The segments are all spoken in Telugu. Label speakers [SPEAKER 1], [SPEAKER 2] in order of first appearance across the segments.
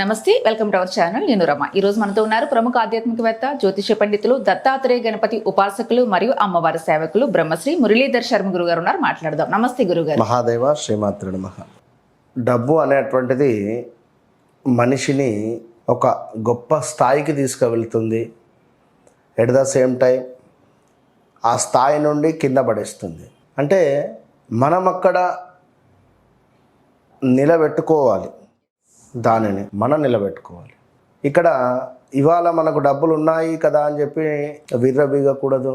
[SPEAKER 1] నమస్తే వెల్కమ్ టు అవర్ ఛానల్. నేను రమ. ఈరోజు మనతో ఉన్నారు ప్రముఖ ఆధ్యాత్మికవేత్త జ్యోతిష పండితులు దత్తాత్రేయ గణపతి ఉపాసకులు మరియు అమ్మవారి సేవకులు బ్రహ్మశ్రీ మురళీధర్ శర్మ గురువు గారు ఉన్నారు. మాట్లాడదాం. నమస్తే గురుగారు.
[SPEAKER 2] మహాదేవ శ్రీమాత్రుడు నమః. డబ్బు అనేటువంటిది మనిషిని ఒక గొప్ప స్థాయికి తీసుకువెళ్తుంది. ఎట్ ద సేమ్ టైం ఆ స్థాయి నుండి కింద పడేస్తుంది. అంటే మనం అక్కడ నిలబెట్టుకోవాలి. దానిని మనం నిలబెట్టుకోవాలి. ఇక్కడ ఇవాళ మనకు డబ్బులు ఉన్నాయి కదా అని చెప్పి విర్రబీగకూడదు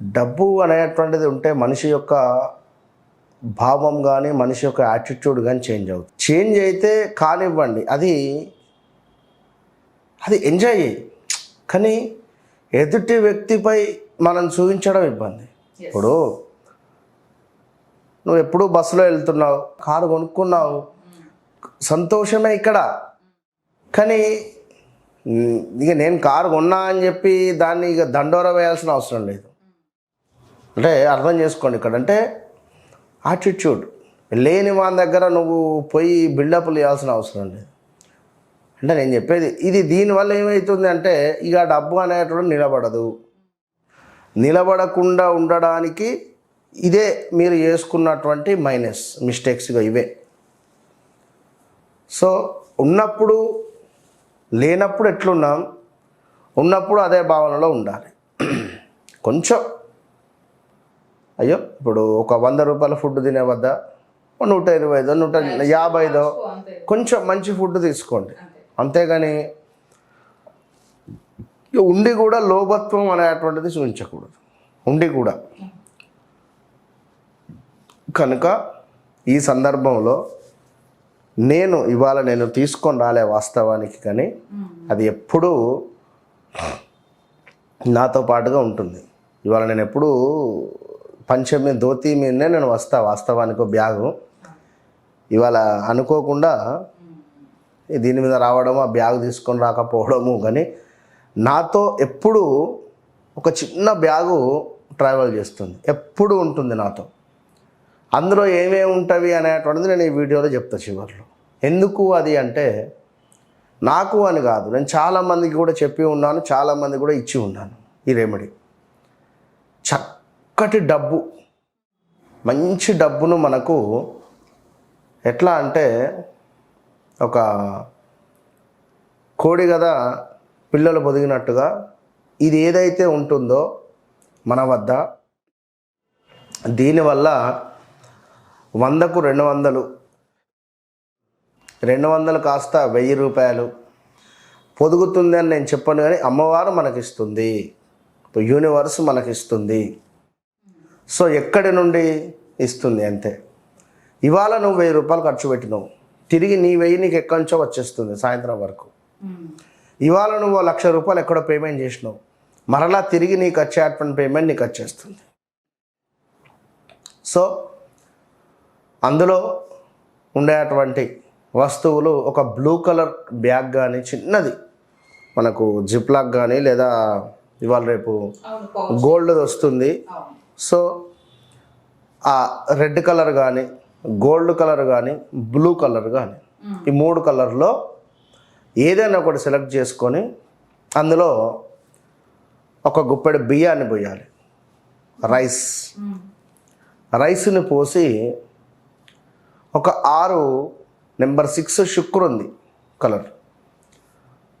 [SPEAKER 2] డబ్బు అనేటువంటిది ఉంటే మనిషి యొక్క భావం కానీ మనిషి యొక్క యాటిట్యూడ్ కానీ చేంజ్ అవుతుంది. చేంజ్ అయితే కానివ్వండి అది అది ఎంజాయ్ కానీ ఎదుటి వ్యక్తిపై మనం చూపించడం ఇబ్బంది. ఇప్పుడు నువ్వు ఎప్పుడు బస్సులో వెళ్తున్నావు కారు కొనుక్కున్నావు సంతోషమే ఇక్కడ. కానీ ఇక నేను కారు కొన్నా అని చెప్పి దాన్ని ఇక దండోర వేయాల్సిన అవసరం లేదు. అంటే అర్థం చేసుకోండి ఇక్కడ. అంటే ఆటిట్యూడ్ లేని మా దగ్గర నువ్వు పోయి బిల్డప్లు చేయాల్సిన అవసరం లేదు. అంటే నేను చెప్పేది ఇది దీనివల్ల ఏమవుతుంది అంటే ఇక డబ్బు అనేటువంటి నిలబడదు. నిలబడకుండా ఉండడానికి ఇదే మీరు చేసుకున్నటువంటి మైనస్ మిస్టేక్స్గా ఇవే. సో ఉన్నప్పుడు లేనప్పుడు ఎట్లున్నాం? ఉన్నప్పుడు అదే భావనలో ఉండాలి. కొంచెం. అయ్యో ఇప్పుడు ఒక వంద రూపాయల ఫుడ్ తినే వద్ద నూట ఇరవై ఐదో నూట యాభై ఐదో కొంచెం మంచి ఫుడ్ తీసుకోండి. అంతేగాని ఉండి కూడా లోభత్వం అనేటువంటిది చూపించకూడదు. ఉండి కూడా. కనుక ఈ సందర్భంలో నేను ఇవాళ నేను తీసుకొని రాలే వాస్తవానికి కానీ అది ఎప్పుడూ నాతో పాటుగా ఉంటుంది. ఇవాళ నేను ఎప్పుడు పంచమి ధోతి మీదనే నేను వస్తా వాస్తవానికి బ్యాగు. ఇవాళ అనుకోకుండా దీని మీద రావడం ఆ బ్యాగ్ తీసుకొని రాకపోవడము కానీ నాతో ఎప్పుడు ఒక చిన్న బ్యాగు ట్రావెల్ చేస్తుంది. ఎప్పుడు ఉంటుంది నాతో. అందులో ఏమేమి ఉంటవి అనేటువంటిది నేను ఈ వీడియోలో చెప్తా చివరిలో. ఎందుకు అది అంటే నాకు అని కాదు నేను చాలామందికి కూడా చెప్పి ఉన్నాను చాలామంది కూడా ఇచ్చి ఉన్నాను ఈ రెమెడీ చక్కటి డబ్బు మంచి డబ్బును మనకు ఎట్లా అంటే ఒక కోడి కదా పిల్లలు పొదిగినట్టుగా ఇది ఏదైతే ఉంటుందో మన వద్ద దీనివల్ల వందకు రెండు వందలు. రెండు వందలు కాస్త వెయ్యి రూపాయలు. పొదుగుతుంది అని నేను చెప్పను కానీ అమ్మవారు మనకిస్తుంది. యూనివర్స్ మనకిస్తుంది. సో ఎక్కడి నుండి ఇస్తుంది అంతే. ఇవాళ నువ్వు వెయ్యి రూపాయలు ఖర్చు పెట్టినావు. తిరిగి నీ వెయ్యి నీకు ఎక్కడి నుంచో వచ్చేస్తుంది సాయంత్రం వరకు. ఇవాళ నువ్వు లక్ష రూపాయలు ఎక్కడో పేమెంట్ చేసినావు. మరలా తిరిగి నీకు వచ్చేటువంటి పేమెంట్ నీకు వచ్చేస్తుంది. సో అందులో ఉండేటువంటి వస్తువులు ఒక బ్లూ కలర్ బ్యాగ్ కానీ చిన్నది. మనకు జిప్లాక్ కానీ లేదా ఇవాళ రేపు గోల్డ్ వస్తుంది. సో ఆ రెడ్ కలర్ కానీ గోల్డ్ కలర్ కానీ బ్లూ కలర్ కానీ ఈ మూడు కలర్లో ఏదైనా ఒకటి సెలెక్ట్ చేసుకొని అందులో ఒక గుప్పెడు బియ్యాన్ని పోయాలి. రైస్. రైస్ని పోసి ఒక ఆరు నెంబర్ సిక్స్ శుక్రు ఉంది కలర్.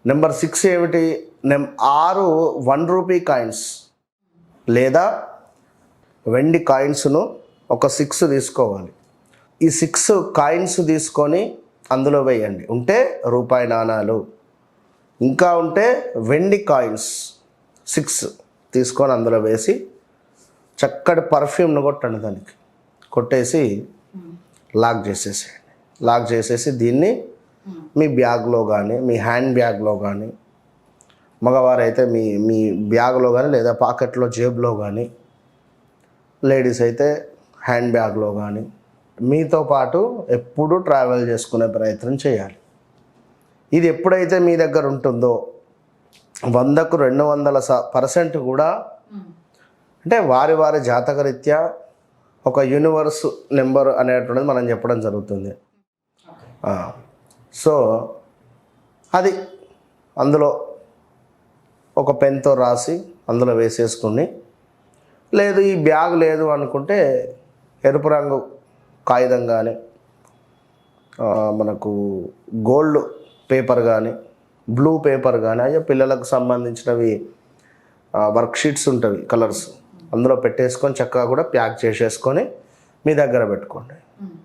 [SPEAKER 2] నెంబర్ సిక్స్ ఏమిటి? నెం ఆరు వన్ రూపీ కాయిన్స్. లేదా వెండి కాయిన్స్ను ఒక సిక్స్ తీసుకోవాలి. ఈ సిక్స్ కాయిన్స్ తీసుకొని అందులో వేయండి. ఉంటే రూపాయి నాణాలు. ఇంకా ఉంటే వెండి కాయిన్స్ సిక్స్ తీసుకొని అందులో వేసి చక్కటి పర్ఫ్యూమ్ను కొట్టండి దానికి. కొట్టేసి లాక్ చేసేసేయండి లాక్ చేసేసి దీన్ని మీ బ్యాగ్లో కానీ మీ హ్యాండ్ బ్యాగ్లో కానీ మగవారైతే మీ మీ బ్యాగ్లో కానీ లేదా పాకెట్లో జేబులో కానీ లేడీస్ అయితే హ్యాండ్ బ్యాగ్లో కానీ మీతో పాటు ఎప్పుడూ ట్రావెల్ చేసుకునే ప్రయత్నం చేయాలి. ఇది ఎప్పుడైతే మీ దగ్గర ఉంటుందో వందకు రెండు వందల స పర్సెంట్ కూడా అంటే వారి వారి జాతకరీత్యా ఒక యూనివర్స్ నెంబర్ అనేటువంటిది మనం చెప్పడం జరుగుతుంది. సో అది అందులో ఒక పెన్తో రాసి అందులో వేసేసుకుని లేదు ఈ బ్యాగ్ లేదు అనుకుంటే ఎరుపు రంగు కాగితం కానీ మనకు గోల్డ్ పేపర్ కానీ బ్లూ పేపర్ కానీ అయ్యో పిల్లలకు సంబంధించినవి వర్క్షీట్స్ ఉంటవి కలర్స్ అందులో పెట్టేసుకొని చక్కగా కూడా ప్యాక్ చేసేసుకొని మీ దగ్గర పెట్టుకోండి.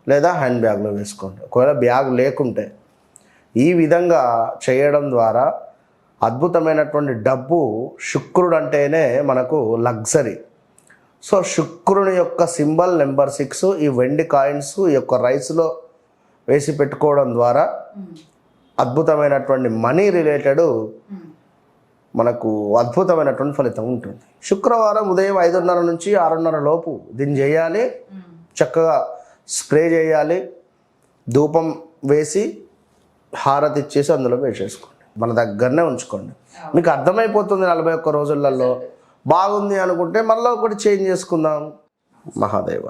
[SPEAKER 2] లేదా హ్యాండ్ బ్యాగ్లో వేసుకోండి. ఒకవేళ బ్యాగ్ లేకుంటే ఈ విధంగా చేయడం ద్వారా అద్భుతమైనటువంటి డబ్బు శుక్రుడు అంటేనే మనకు లగ్జరీ. సో శుక్రుని యొక్క సింబల్ నెంబర్ సిక్స్ ఈ వెండి కాయిన్స్ ఈ యొక్క రైస్లో వేసి పెట్టుకోవడం ద్వారా అద్భుతమైనటువంటి మనీ రిలేటెడ్ మనకు అద్భుతమైనటువంటి ఫలితం ఉంటుంది. శుక్రవారం ఉదయం ఐదున్నర నుంచి ఆరున్నర లోపు దీన్ని చేయాలి. చక్కగా స్ప్రే చేయాలి. ధూపం వేసి హారతి ఇచ్చేసి అందులో వేసేసుకోండి. మన దగ్గరనే ఉంచుకోండి. మీకు అర్థమైపోతుంది నలభై ఒక్క రోజులలో. బాగుంది అనుకుంటే మళ్ళీ ఒకటి చేంజ్ చేసుకుందాం. మహాదేవ.